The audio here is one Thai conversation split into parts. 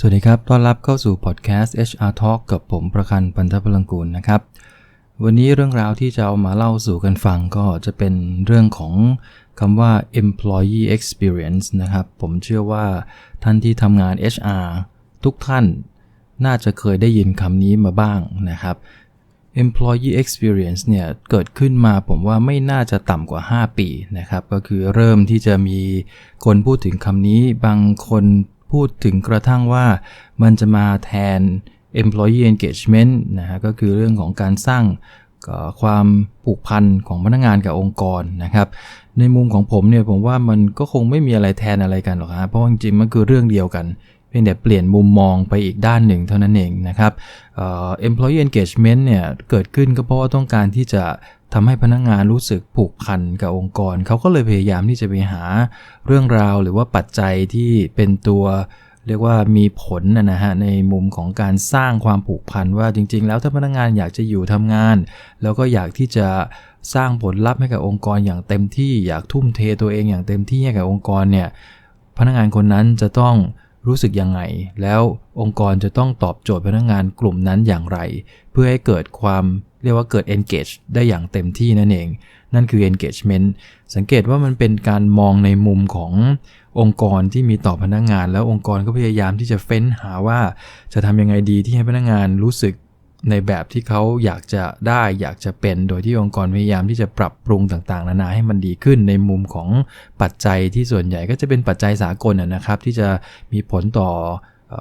สวัสดีครับ ต้อนรับเข้าสู่พอดแคสต์ HR Talk กับผมประคันปันทพลังกูลนะครับ วันนี้เรื่องราวที่จะเอามาเล่าสู่กันฟังก็จะเป็นเรื่องของคำว่า employee experience นะครับ ผมเชื่อว่าท่านที่ทำงาน HR ทุกท่านน่าจะเคยได้ยินคำนี้มาบ้างนะครับ employee experience เนี่ยเกิดขึ้นมาผมว่าไม่น่าจะต่ำกว่า 5 ปีนะครับ ก็คือเริ่มที่จะมีคนพูดถึงคำนี้บางคน พูดถึงกระทั่งว่ามันจะมาแทน employee engagement นะฮะก็คือเรื่องของการสร้างความผูกพันของพนักงงานกับองค์กรนะครับ ในมุมของผมเนี่ยผมว่ามันก็คงไม่มีอะไรแทนอะไรกันหรอกนะเพราะจริงๆมันคือเรื่องเดียวกันเพียงแต่เปลี่ยนมุมมองไปอีกด้านหนึ่งเท่านั้นเองนะครับ employee engagement เนี่ยเกิดขึ้นก็เพราะว่าต้องการที่จะ ทำให้พนักงงานรู้สึกผูกพันกับองค์กร เขาก็เลยพยายามที่จะไปหาเรื่องราวหรือว่าปัจจัยที่เป็นตัวเรียกว่ามีผลนะฮะในมุมของการสร้างความผูกพันว่าจริง ๆ แล้วถ้าพนักงงานอยากจะอยู่ทำงาน แล้วก็อยากที่จะสร้างผลลัพธ์ให้กับองค์กรอย่างเต็มที่อยากทุ่มเทตัวเองอย่างเต็มที่ให้กับองค์กรเนี่ยพนักงานคนนั้นจะต้อง รู้สึกยังไง แล้วองค์กรจะต้องตอบโจทย์พนักงานกลุ่มนั้นอย่างไร เพื่อให้เกิดความเรียกว่าเกิด engage ได้อย่างเต็มที่นั่นเอง นั่นคือ engagement สังเกตว่ามันเป็นการมองในมุมขององค์กรที่มีต่อพนักงาน แล้วองค์กรก็พยายามที่จะเฟ้นหาว่าจะทำยังไงดีที่ให้พนักงานรู้สึก ในแบบที่เขาอยากจะได้อยากจะเป็นโดยที่องค์กรพยายามที่จะปรับปรุงต่างๆ นานาให้มันดีขึ้นในมุมของปัจจัยที่ส่วนใหญ่ก็จะเป็นปัจจัยสากลนะครับ ที่จะมีผลต่อ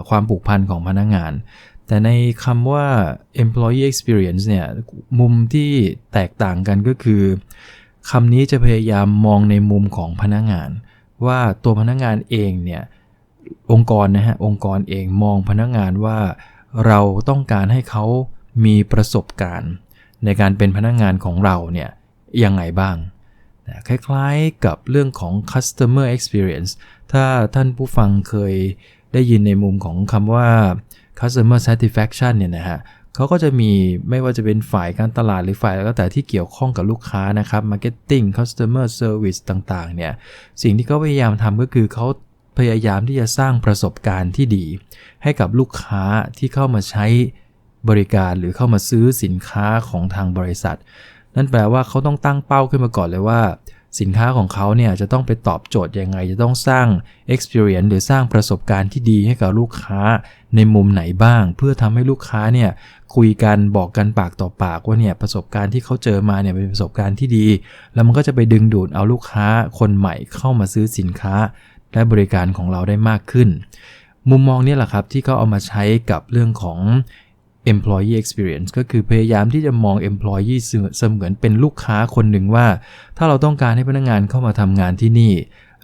ความผูกพันของพนักงาน แต่ในคำว่า employee experience เนี่ยมุมที่แตกต่างกันก็คือคำนี้จะพยายามมองในมุมของพนักงาน ว่าตัวพนักงานเองเนี่ยองค์กรนะฮะองค์กรเองมองพนักงานว่า เราต้องการให้เขามีประสบการณ์ ในการเป็นพนักงงานของเราเนี่ยยังไงบ้างคล้ายๆกับเรื่องของ customer experience ถ้าท่านผู้ฟังเคยได้ยินในมุมของคำว่า customer satisfaction เนี่ยนะฮะเขาก็จะมีไม่ว่าจะเป็นฝ่ายการตลาดหรือฝ่ายแล้วแต่ที่เกี่ยวข้องกับลูกค้านะครับ marketing customer service ต่างๆเนี่ยสิ่งที่เขาพยายามทำก็คือเขา พยายามที่จะสร้างประสบการณ์ที่ดี ให้กับลูกค้าที่เข้ามาใช้บริการหรือเข้ามาซื้อสินค้าของทางบริษัท นั่นแปลว่าเขาต้องตั้งเป้าขึ้นมาก่อนเลยว่า สินค้าของเขาเนี่ยจะต้องไปตอบโจทย์ยังไง จะต้องสร้าง experience หรือสร้างประสบการณ์ที่ดีให้กับลูกค้าในมุมไหนบ้าง เพื่อทำให้ลูกค้าเนี่ยคุยกันบอกกันปากต่อปากว่าเนี่ยประสบการณ์ที่เขาเจอมาเนี่ยเป็นประสบการณ์ที่ดี แล้วมันก็จะไปดึงดูดเอาลูกค้าคนใหม่เข้ามาซื้อสินค้า และบริการของเราได้มากขึ้น มุมมองนี้แหละครับที่เขาเอามาใช้กับเรื่องของ employee experience ก็คือพยายามที่จะมอง employee เสมือนเป็นลูกค้าคนหนึ่งว่า ถ้าเราต้องการให้พนักงานเข้ามาทำงานที่นี่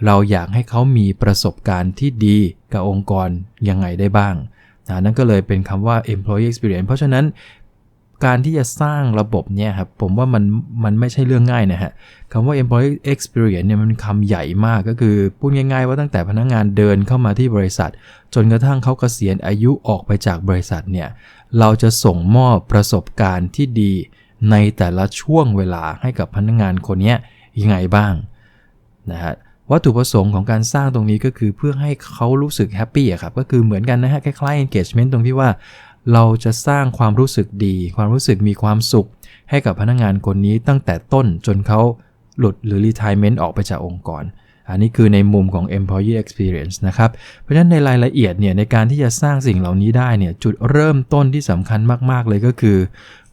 เราอยากให้เขามีประสบการณ์ที่ดีกับองค์กรยังไงได้บ้างนะนั่นก็เลยเป็นคำว่า employee experience เพราะฉะนั้น การที่จะสร้างระบบเนี่ยครับผมว่ามันมันไม่ใช่เรื่องง่ายนะฮะคำว่า employee experience เนี่ยมันคำใหญ่มากก็คือพูดง่ายๆว่าตั้งแต่พนักงงานเดินเข้ามาที่บริษัท จนกระทั่งเขาเกษียณอายุออกไปจากบริษัทเนี่ยเราจะส่งมอบประสบการณ์ที่ดีในแต่ละช่วงเวลาให้กับพนักงงานคนนี้ยังไงบ้างนะฮะวัตถุประสงค์ของการสร้างตรงนี้ก็คือเพื่อให้เขารู้สึกแฮปปี้อะครับก็คือเหมือนกันนะฮะคล้ายๆ engagement ตรงที่ว่า เราจะสร้างความรู้สึกดี ความรู้สึกมีความสุข ให้กับพนักงงานคนนี้ตั้งแต่ต้นจนเขาหลุดหรือ retirement ออกไปจากองค์กร อันนี้คือในมุมของ employee experience นะครับ เพราะฉะนั้นในรายละเอียดเนี่ยในการที่จะสร้างสิ่งเหล่านี้ได้เนี่ยจุดเริ่มต้นที่สำคัญมากๆเลยก็คือ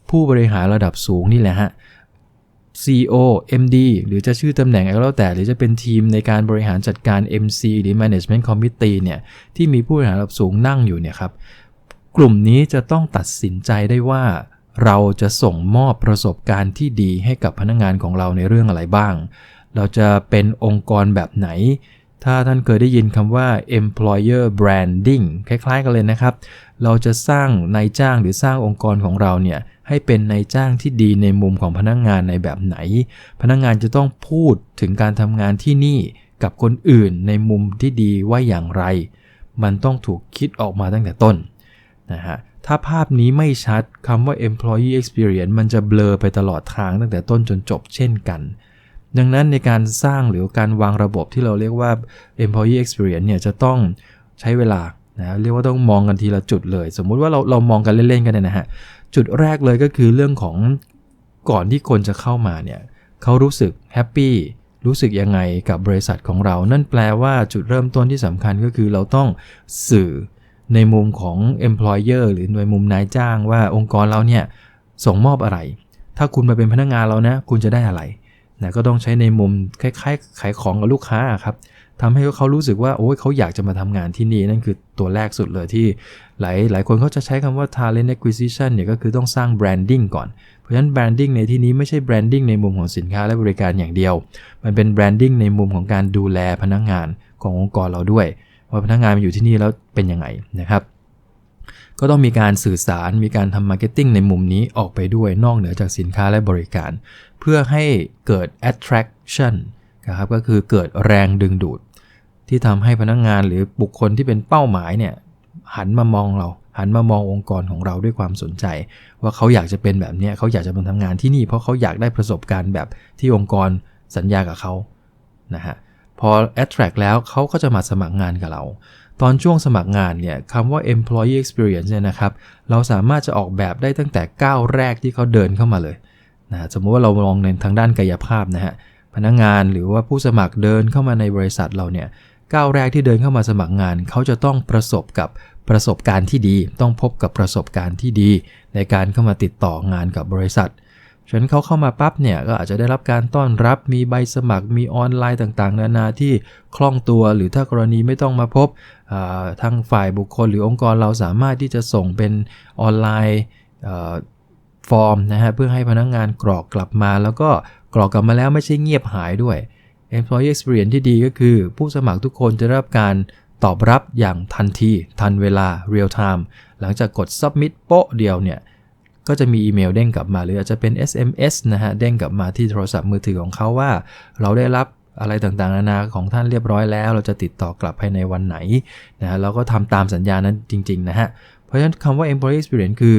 ผู้บริหารระดับสูงนี่แหละฮะ CEO MD หรือจะชื่อตำแหน่งอะไรก็แล้วแต่ หรือจะเป็นทีมในการบริหารจัดการ MC หรือ Management Committee เนี่ยที่มีผู้บริหารระดับสูงนั่งอยู่เนี่ยครับ กลุ่มนี้จะต้องตัดสินใจได้ว่า เราจะส่งมอบประสบการณ์ที่ดีให้กับพนักงงานของเราในเรื่องอะไรบ้าง เราจะเป็นองค์กรแบบไหน ถ้าท่านเคยได้ยินคำว่า employer branding คล้ายๆกันเลยนะครับ เราจะสร้างนายจ้างหรือสร้างองค์กรของเราเนี่ยให้เป็นนายจ้างที่ดีในมุมของพนักงงานในแบบไหน พนักงงานจะต้องพูดถึงการทำงานที่นี่กับคนอื่นในมุมที่ดีว่าอย่างไร มันต้องถูกคิดออกมาตั้งแต่ต้น นะฮะถ้าภาพนี้ไม่ชัดคำว่า employee experience มันจะเบลอไปตลอดทางตั้งแต่ต้นจนจบเช่นกัน ดังนั้นในการสร้างหรือการวางระบบที่เราเรียกว่า employee experience เนี่ยจะต้องใช้เวลานะเรียกว่าต้องมองกันทีละจุดเลย สมมุติว่าเราเรามองกันเล่นๆกันเนี่ยนะฮะจุดแรกเลยก็คือเรื่องของก่อนที่คนจะเข้ามาเนี่ยเขารู้สึกแฮปปี้รู้สึกยังไงกับบริษัทของเรา นั่นแปลว่าจุดเริ่มต้นที่สำคัญก็คือเราต้องสื่อ ในมุมของ employer หรือในมุมนายจ้างว่าองค์กรเราเนี่ยส่งมอบอะไร ถ้าคุณมาเป็นพนักงานเรานะคุณจะได้อะไรนะก็ต้องใช้ในมุมคล้ายๆขายของกับลูกค้าครับทำให้เขารู้สึกว่าโอ้ยเขาอยากจะมาทำงานที่นี่ นั่นคือตัวแรกสุดเลยที่หลายหลายคนเขาจะใช้คำว่า talent acquisition เนี่ยก็คือต้องสร้าง branding ก่อน เพราะฉะนั้น branding ในที่นี้ไม่ใช่ branding ในมุมของสินค้าและบริการอย่างเดียว มันเป็น branding ในมุมของการดูแลพนักงงานขององค์กรเราด้วย ว่าพนักงงานมาอยู่ที่นี่แล้วเป็นยังไงนะครับ ก็ต้องมีการสื่อสารมีการทำมาร์เก็ตติ้งในมุมนี้ออกไปด้วยนอกเหนือจากสินค้าและบริการ เพื่อให้เกิด attraction นะครับก็คือเกิดแรงดึงดูด ที่ทำให้พนักงงานหรือบุคคลที่เป็นเป้าหมายเนี่ยหันมามองเรา หันมามององค์กรของเราด้วยความสนใจ ว่าเขาอยากจะเป็นแบบนี้เขาอยากจะมาทำงานที่นี่ เพราะเขาอยากได้ประสบการณ์แบบที่องค์กรสัญญากับเขานะฮะ พอ attract แล้วเขาก็จะมาสมัครงานกับเรา ตอนช่วงสมัครงานเนี่ยคำว่า employee experience เนี่ยนะครับ เราสามารถจะออกแบบได้ตั้งแต่ก้าวแรกที่เขาเดินเข้ามาเลยนะสมมติว่าเรามองในทางด้านกายภาพนะฮะพนักงงานหรือว่าผู้สมัครเดินเข้ามาในบริษัทเราเนี่ยก้าวแรกที่เดินเข้ามาสมัครงาน เขาจะต้องประสบกับประสบการณ์ที่ดี ต้องพบกับประสบการณ์ที่ดี ในการเข้ามาติดต่องานกับบริษัท ฉะนั้นเขาเข้ามาปั๊บเนี่ยก็อาจจะได้รับการต้อนรับ มีใบสมัคร มีออนไลน์ต่างๆ นานาที่คล่องตัว หรือถ้ากรณีไม่ต้องมาพบทางฝ่ายบุคคลหรือองค์กรเราสามารถที่จะส่งเป็นออนไลน์ฟอร์มนะฮะเพื่อให้พนักงงานกรอกกลับมา แล้วก็กรอกกลับมาแล้วไม่ใช่เงียบหายด้วย employee experience ที่ดีก็คือ ผู้สมัครทุกคนจะได้รับการตอบรับอย่างทันที ทันเวลา real time หลังจากกด submit โป๊ะเดียวเนี่ย ก็จะมีอีเมลเด้งกลับมาหรืออาจจะเป็น SMS นะฮะเด้งกลับมาที่โทรศัพท์มือถือของเขาว่า เราได้รับอะไรต่างๆนานาของท่านเรียบร้อยแล้ว เราจะติดต่อกลับภายในวันไหนนะฮะเราก็ทำตามสัญญานั้นจริง ๆ นะฮะ เพราะฉะนั้นคำว่า employee experience คือ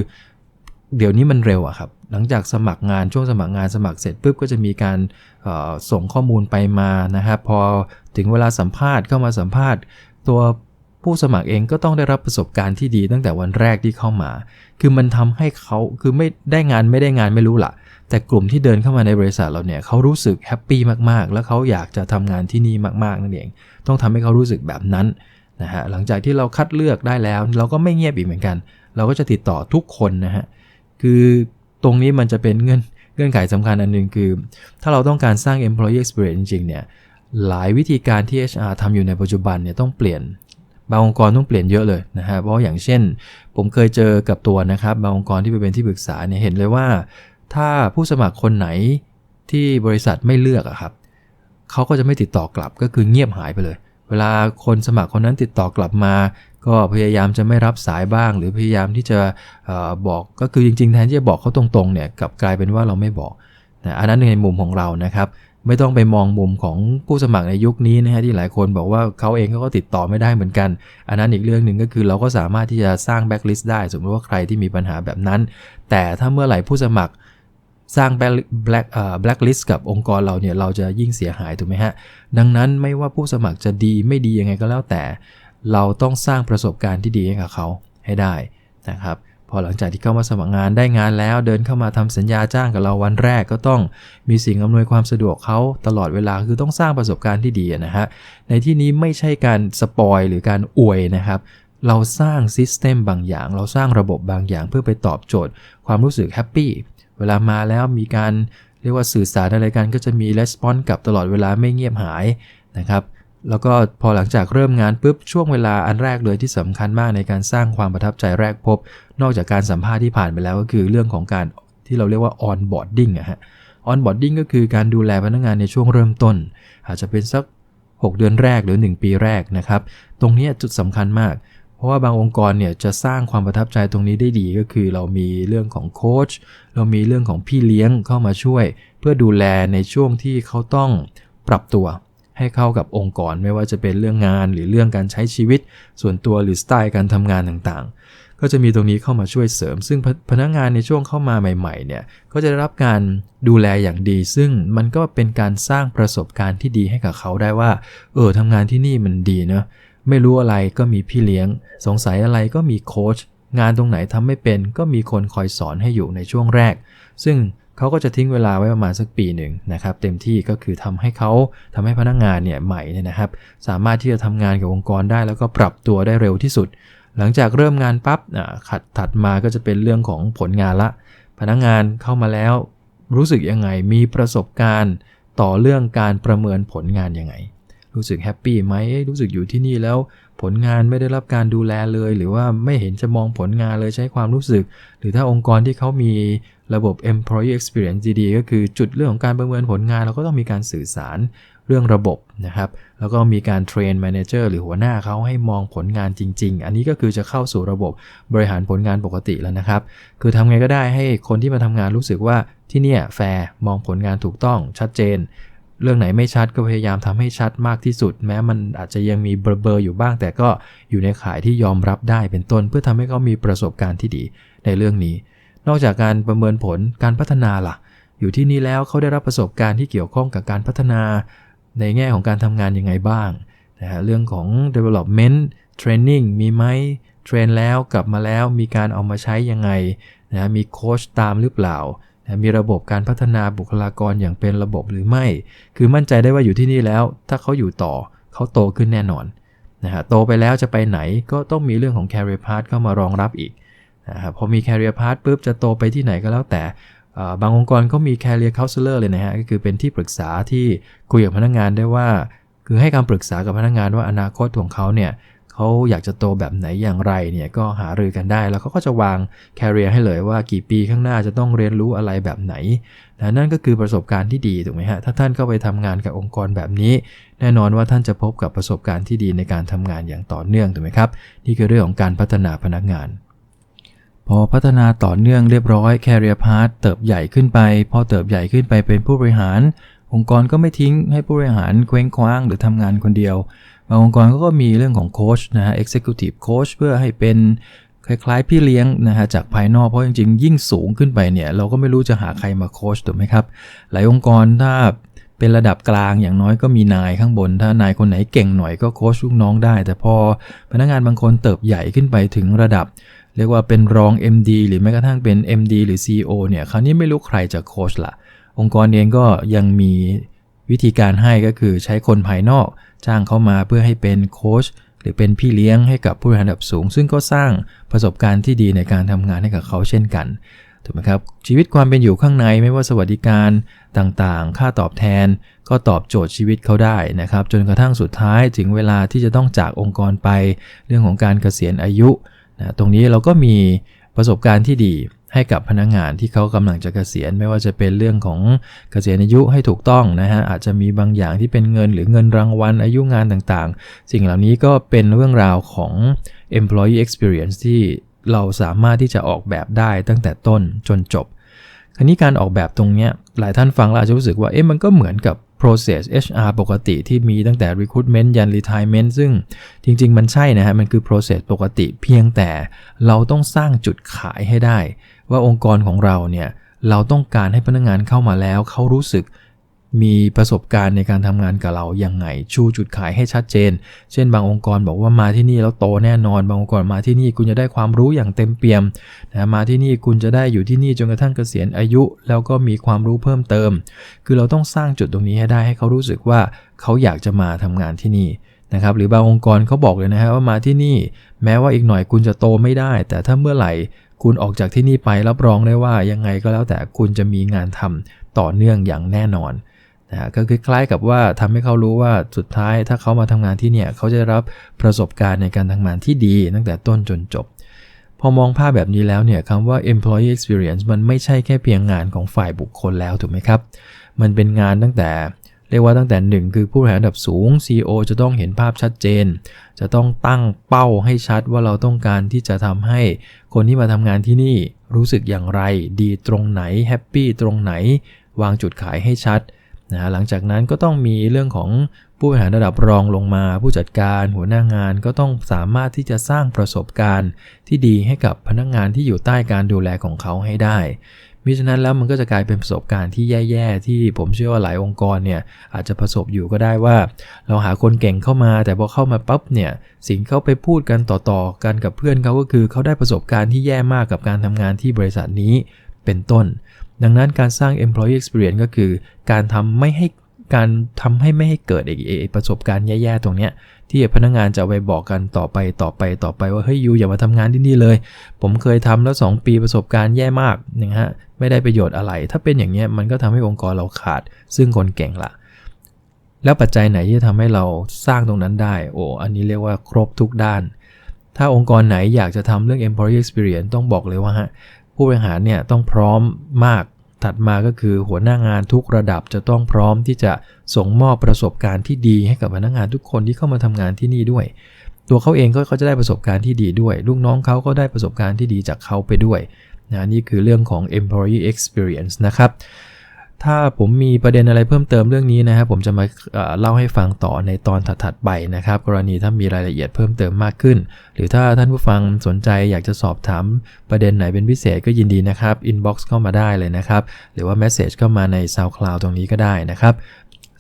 เดี๋ยวนี้มันเร็วอะครับ หลังจากสมัครงานช่วงสมัครงานสมัครเสร็จปุ๊บก็จะมีการส่งข้อมูลไปมานะครับพอถึงเวลาสัมภาษณ์เข้ามาสัมภาษณ์ตัว ผู้สมัครเองก็ต้องได้รับประสบการณ์ที่ดีตั้งแต่วันแรกที่เข้ามา คือมันทำให้เขาคือไม่ได้งานไม่ได้งานไม่รู้ละแต่กลุ่มที่เดินเข้ามาในบริษัทเราเนี่ยเขารู้สึกแฮปปี้มากๆ แล้วเขาอยากจะทำงานที่นี่มากๆนั่นเอง ต้องทำให้เขารู้สึกแบบนั้นนะฮะหลังจากที่เราคัดเลือกได้แล้ว เราก็ไม่เงียบอีกเหมือนกัน เราก็จะติดต่อทุกคนนะฮะคือตรงนี้มันจะเป็นเงื่อนเงื่อนไขสำคัญอันหนึ่งคือ ถ้าเราต้องการสร้าง employee experience จริงๆเนี่ยหลายวิธีการที่ HR ทำอยู่ในปัจจุบันเนี่ยต้องเปลี่ยน บางองค์กรต้องเปลี่ยนเยอะเลยนะฮะเพราะอย่างเช่น ผมเคยเจอกับตัวนะครับบางองค์กรที่ไปเป็นที่ปรึกษาเนี่ยเห็นเลยว่า ถ้าผู้สมัครคนไหนที่บริษัทไม่เลือกอะครับเขาก็จะไม่ติดต่อกลับก็คือเงียบหายไปเลย เวลาคนสมัครคนนั้นติดต่อกลับมา ก็พยายามจะไม่รับสายบ้าง หรือพยายามที่จะออบอกก็คือจริงๆแทนที่จะบอกเขาตรงๆเนี่ยกลับกลายเป็นว่าเราไม่บอกนะอันนั้นในมุมของเรานะครับ ไม่ต้องไปมองมุมของผู้สมัครในยุคนี้นะฮะที่หลายคนบอกว่าเขาเองก็ติดต่อไม่ได้เหมือนกัน อันนั้นอีกเรื่องหนึ่งก็คือเราก็สามารถที่จะสร้างแบ็กลิสต์ได้ สมมติว่าใครที่มีปัญหาแบบนั้น แต่ถ้าเมื่อไหร่ผู้สมัครสร้างแบล็คแบล็คลิสต์กับองค์กรเราเนี่ยเราจะยิ่งเสียหายถูกไหมฮะ ดังนั้นไม่ว่าผู้สมัครจะดีไม่ดียังไงก็แล้วแต่ เราต้องสร้างประสบการณ์ที่ดีให้กับเขาให้ได้นะครับ พอหลังจากที่เข้ามาสมัครงานได้งานแล้ว เดินเข้ามาทำสัญญาจ้างกับเราวันแรกก็ต้องมีสิ่งอำนวยความสะดวกเขาตลอดเวลาคือต้องสร้างประสบการณ์ที่ดีนะฮะในที่นี้ไม่ใช่การสปอยหรือการอวยนะครับเราสร้างซิสเต็มบางอย่าง เราสร้างระบบบางอย่างเพื่อไปตอบโจทย์ ความรู้สึกแฮปปี้เวลามาแล้วมีการเรียกว่าสื่อสารอะไรกันก็จะมีレスปอนส์กลับตลอดเวลาไม่เงียบหายนะครับ แล้วก็พอหลังจากเริ่มงานปุ๊บช่วงเวลาอันแรกเลยที่สำคัญมากในการสร้างความประทับใจแรกพบ นอกจากการสัมภาษณ์ที่ผ่านไปแล้วก็คือเรื่องของการที่เราเรียกว่า onboarding อะฮะ onboarding ก็คือการดูแลพนักงานในช่วงเริ่มต้น อาจจะเป็นสัก 6 เดือนแรกหรือ 1 ปีแรกนะครับ ตรงนี้จุดสำคัญมาก เพราะว่าบางองค์กรเนี่ยจะสร้างความประทับใจตรงนี้ได้ดีก็คือ เรามีเรื่องของโค้ชเรามีเรื่องของพี่เลี้ยงเข้ามาช่วย เพื่อดูแลในช่วงที่เขาต้องปรับตัว ให้เข้ากับองค์กรไม่ว่าจะเป็นเรื่องงานหรือเรื่องการใช้ชีวิต ส่วนตัวหรือสไตล์การทำงานต่างๆ ก็จะมีตรงนี้เข้ามาช่วยเสริม ซึ่งพนักงานในช่วงเข้ามาใหม่ๆเนี่ยก็จะได้รับการดูแลอย่างดี ซึ่งมันก็เป็นการสร้างประสบการณ์ที่ดีให้กับเขาได้ว่า เออทำงานที่นี่มันดีเนะไม่รู้อะไรก็มีพี่เลี้ยง สงสัยอะไรก็มีโค้ชงานตรงไหนทำไม่เป็นก็มีคนคอยสอนให้อยู่ในช่วงแรก ซึ่ง เขาก็จะทิ้งเวลาไว้ประมาณสักปีหนึ่งนะครับเต็มที่ก็คือทำให้เขาทำให้พนักงงานเนี่ยใหม่เนี่ยนะครับ สามารถที่จะทำงานกับองค์กรได้ แล้วก็ปรับตัวได้เร็วที่สุด หลังจากเริ่มงานปับ๊บขัดถัดมาก็จะเป็นเรื่องของผลงานละ พนักงงานเข้ามาแล้วรู้สึกยังไงมีประสบการณ์ต่อเรื่องการประเมินผลงานยังไง รู้สึกแฮปปี้ไหมรู้สึกอยู่ที่นี่แล้วผลงานไม่ได้รับการดูแลเลย หรือว่าไม่เห็นจะมองผลงานเลยใช้ความรู้สึก หรือถ้าองค์กรที่เขามี ระบบ employee experience ดีๆก็คือจุดเรื่องของการประเมินผลงาน เราก็ต้องมีการสื่อสารเรื่องระบบนะครับ แล้วก็มีการเทรนแมเนเจอร์หรือหัวหน้าเขาให้มองผลงานจริง ๆ อันนี้ก็คือจะเข้าสู่ระบบบริหารผลงานปกติแล้วนะครับ คือทำไงก็ได้ให้คนที่มาทำงานรู้สึกว่าที่เนี่แฟร์มองผลงานถูกต้องชัดเจน เรื่องไหนไม่ชัดก็พยายามทำให้ชัดมากที่สุด แม้มันอาจจะยังมีเบลอๆอยู่บ้าง แต่ก็อยู่ในข่ายที่ยอมรับได้เป็นต้น เพื่อทำให้เขามีประสบการณ์ที่ดีในเรื่องนี้ นอกจากการประเมินผลการพัฒนาล่ะ อยู่ที่นี่แล้วเขาได้รับประสบการณ์ที่เกี่ยวข้องกับการพัฒนา ในแง่ของการทำงานยังไงบ้างนะฮะเรื่องของ development training มีไหมเทรนแล้วกลับมาแล้วมีการเอามาใช้ยังไงนะมีโค้ชตามหรือเปล่านะมีระบบการพัฒนาบุคลากรอย่างเป็นระบบหรือไม่ คือมั่นใจได้ว่าอยู่ที่นี่แล้ว ถ้าเขาอยู่ต่อเขาโตขึ้นแน่นอนนะฮะโตไปแล้วจะไปไหนก็ต้องมีเรื่องของ career path เข้ามารองรับอีก นะครับพอมี career path ปุ๊บจะโตไปที่ไหนก็แล้วแต่บางองค์กรเขามี career counselor เลยนะฮะก็คือเป็นที่ปรึกษาที่คุยกับพนักงงานได้ว่า คือให้คำปรึกษากับพนักงงานว่าอนาคตของเขาเนี่ยเขาอยากจะโตแบบไหนอย่างไรเนี่ยก็หารือกันได้ แล้วเขาก็จะวาง career ให้เลยว่ากี่ปีข้างหน้าจะต้องเรียนรู้อะไรแบบไหนนะนั่นก็คือประสบการณ์ที่ดีถูกไหมฮะถ้าท่านเข้าไปทำงานกับองค์กรแบบนี้ แน่นอนว่าท่านจะพบกับประสบการณ์ที่ดีในการทำงานอย่างต่อเนื่องถูกไหมครับนี่คือเรื่องของการพัฒนาพนักงาน พอพัฒนาต่อเนื่องเรียบร้อย Career Path เติบใหญ่ขึ้นไป พอเติบใหญ่ขึ้นไปเป็นผู้บริหาร องค์กรก็ไม่ทิ้งให้ผู้บริหารเคว้งคว้างหรือทำงานคนเดียว บางองค์กรก็มีเรื่องของโค้ชนะฮะ Executive Coach เพื่อให้เป็นคล้ายๆ พี่เลี้ยงนะฮะจากภายนอกเพราะจริงๆ ยิ่งสูงขึ้นไปเนี่ย เราก็ไม่รู้จะหาใครมาโค้ชถูกไหมครับ หลายองค์กรถ้าเป็นระดับกลางอย่างน้อยก็มีนายข้างบน ถ้านายคนไหนเก่งหน่อยก็โค้ชลูกน้องได้ แต่พอพนักงานบางคนเติบใหญ่ขึ้นไปถึงระดับ เรียกว่าเป็นรอง MD หรือแม้กระทั่งเป็น MD หรือ CEO เนี่ยคราวนี้ไม่รู้ใครจะโค้ชละ องค์กรเองก็ยังมีวิธีการให้ก็คือใช้คนภายนอก จ้างเขามาเพื่อให้เป็นโค้ชหรือเป็นพี่เลี้ยงให้กับผู้บริหารระดับสูง ซึ่งก็สร้างประสบการณ์ที่ดีในการทำงานให้กับเขาเช่นกันถูกไหมครับชีวิตความเป็นอยู่ข้างในไม่ว่าสวัสดิการต่างๆ ค่าตอบแทน ก็ตอบโจทย์ชีวิตเขาได้นะครับ จนกระทั่งสุดท้ายถึงเวลาที่จะต้องจากองค์กรไป เรื่องของการเกษียณอายุ นะตรงนี้เราก็มีประสบการณ์ที่ดีให้กับพนักงงานที่เขากำลังจะเกษียณไม่ว่าจะเป็นเรื่องของเกษียณอายุให้ถูกต้องนะฮะอาจจะมีบางอย่างที่เป็นเงินหรือเงินรางวัลอายุงานต่างๆ สิ่งเหล่านี้ก็เป็นเรื่องราวของ employee experience ที่เราสามารถที่จะออกแบบได้ตั้งแต่ต้นจนจบ คราวนี้การออกแบบตรงนี้หลายท่านฟังแล้วอาจจะรู้สึกว่าเอ๊ะมันก็เหมือนกับ process HR ปกติที่มีตั้งแต่ recruitment ยัน retirement ซึ่งจริง ๆ มันใช่นะฮะ มันคือ process ปกติเพียงแต่เราต้องสร้างจุดขายให้ได้ ว่าองค์กรของเราเนี่ย เราต้องการให้พนักงงานเข้ามาแล้ว เขารู้สึก มีประสบการณ์ในการทำงานกับเราอย่างไงชูจุดขายให้ชัดเจน เช่นบางองค์กรบอกว่ามาที่นี่แล้วโตแน่นอน บางองค์กรมาที่นี่คุณจะได้ความรู้อย่างเต็มเปี่ยมนะมาที่นี่คุณจะได้อยู่ที่นี่จนกระทั่งเกษียณอายุ แล้วก็มีความรู้เพิ่มเติม คือเราต้องสร้างจุดตรงนี้ให้ได้ให้เขารู้สึกว่าเขาอยากจะมาทำงานที่นี่นะครับหรือบางองค์กรเขาบอกเลยนะฮะว่ามาที่นี่ แม้ว่าอีกหน่อยคุณจะโตไม่ได้ แต่ถ้าเมื่อไหร่คุณออกจากที่นี่ไปรับรองได้ว่ายังไงก็แล้วแต่คุณจะมีงานทำต่อเนื่องอย่างแน่นอน นะก็คือคล้ายกับว่าทำให้เขารู้ว่าสุดท้ายถ้าเขามาทำงานที่เนี่ยเขาจะรับประสบการณ์ในการทำงานที่ดี ตั้งแต่ต้นจนจบ พอมองภาพแบบนี้แล้วเนี่ยคำว่า employee experience มันไม่ใช่แค่เพียงงานของฝ่ายบุคคลแล้วถูกไหมครับ มันเป็นงานตั้งแต่เรียกว่าตั้งแต่หนึ่งคือผู้บริหารระดับสูง CEO จะต้องเห็นภาพชัดเจน จะต้องตั้งเป้าให้ชัดว่าเราต้องการที่จะทำให้คนที่มาทำงานที่นี่รู้สึกอย่างไร ดีตรงไหนแฮปปี้ตรงไหน วางจุดขายให้ชัด นะหลังจากนั้นก็ต้องมีเรื่องของผู้บริหารระดับรองลงมา ผู้จัดการหัวหน้างานก็ต้องสามารถที่จะสร้างประสบการณ์ที่ดีให้กับพนักงงานที่อยู่ใต้การดูแลของเขาให้ได้มิฉะนั้นแล้วมันก็จะกลายเป็นประสบการณ์ที่แย่ๆ ที่ผมเชื่อว่าหลายองค์กรเนี่ยอาจจะประสบอยู่ก็ได้ว่า เราหาคนเก่งเข้ามา แต่พอเข้ามาปั๊บเนี่ยสิ่งเขาไปพูดกันต่อๆกันกับเพื่อนเขาก็คือเขาได้ประสบการณ์ที่แย่มากกับการทำงานที่บริษัทนี้เป็นต้น ดังนั้นการสร้าง employee experience ก็คือ การทำไม่ให้การทำให้ไม่ให้เกิดไอ้ประสบการณ์แย่ๆตรงเนี้ยที่พนักงานจะไปบอกกันต่อไปต่อไปต่อไปว่าเฮ้ยยูอย่ามาทำงานที่นี่เลย ผมเคยทำแล้ว 2 ปีประสบการณ์แย่มากนะฮะไม่ได้ประโยชน์อะไร ถ้าเป็นอย่างเงี้ยมันก็ทำให้องค์กรเราขาด ซึ่งคนเก่งละแล้วปัจจัยไหนที่ทำให้เราสร้างตรงนั้นได้ โอ้อันนี้เรียกว่าครบทุกด้าน ถ้าองค์กรไหนอยากจะทำเรื่อง employee experience ต้องบอกเลยว่าฮะผู้บริหารเนี่ยต้องพร้อมมาก ถัดมาก็คือหัวหน้างานทุกระดับจะต้องพร้อมที่จะส่งมอบประสบการณ์ที่ดีให้กับพนักงานทุกคนที่เข้ามาทำงานที่นี่ด้วย ตัวเขาเองก็เขาจะได้ประสบการณ์ที่ดีด้วย ลูกน้องเขาก็ได้ประสบการณ์ที่ดีจากเขาไปด้วยนะนี่คือเรื่องของ employee experience นะครับ ถ้าผมมีประเด็นอะไรเพิ่มเติมเรื่องนี้นะครับผมจะมาเล่าให้ฟังต่อในตอนถัดๆไปนะครับ กรณีถ้ามีรายละเอียดเพิ่มเติมมากขึ้น หรือถ้าท่านผู้ฟังสนใจอยากจะสอบถามประเด็นไหนเป็นพิเศษก็ยินดีนะครับ inbox เข้ามาได้เลยนะครับ หรือว่า message เข้ามาใน SoundCloud ตรงนี้ก็ได้นะครับ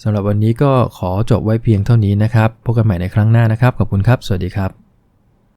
สำหรับวันนี้ก็ขอจบไว้เพียงเท่านี้นะครับพบกันใหม่ในครั้งหน้านะครับ ขอบคุณครับ สวัสดีครับ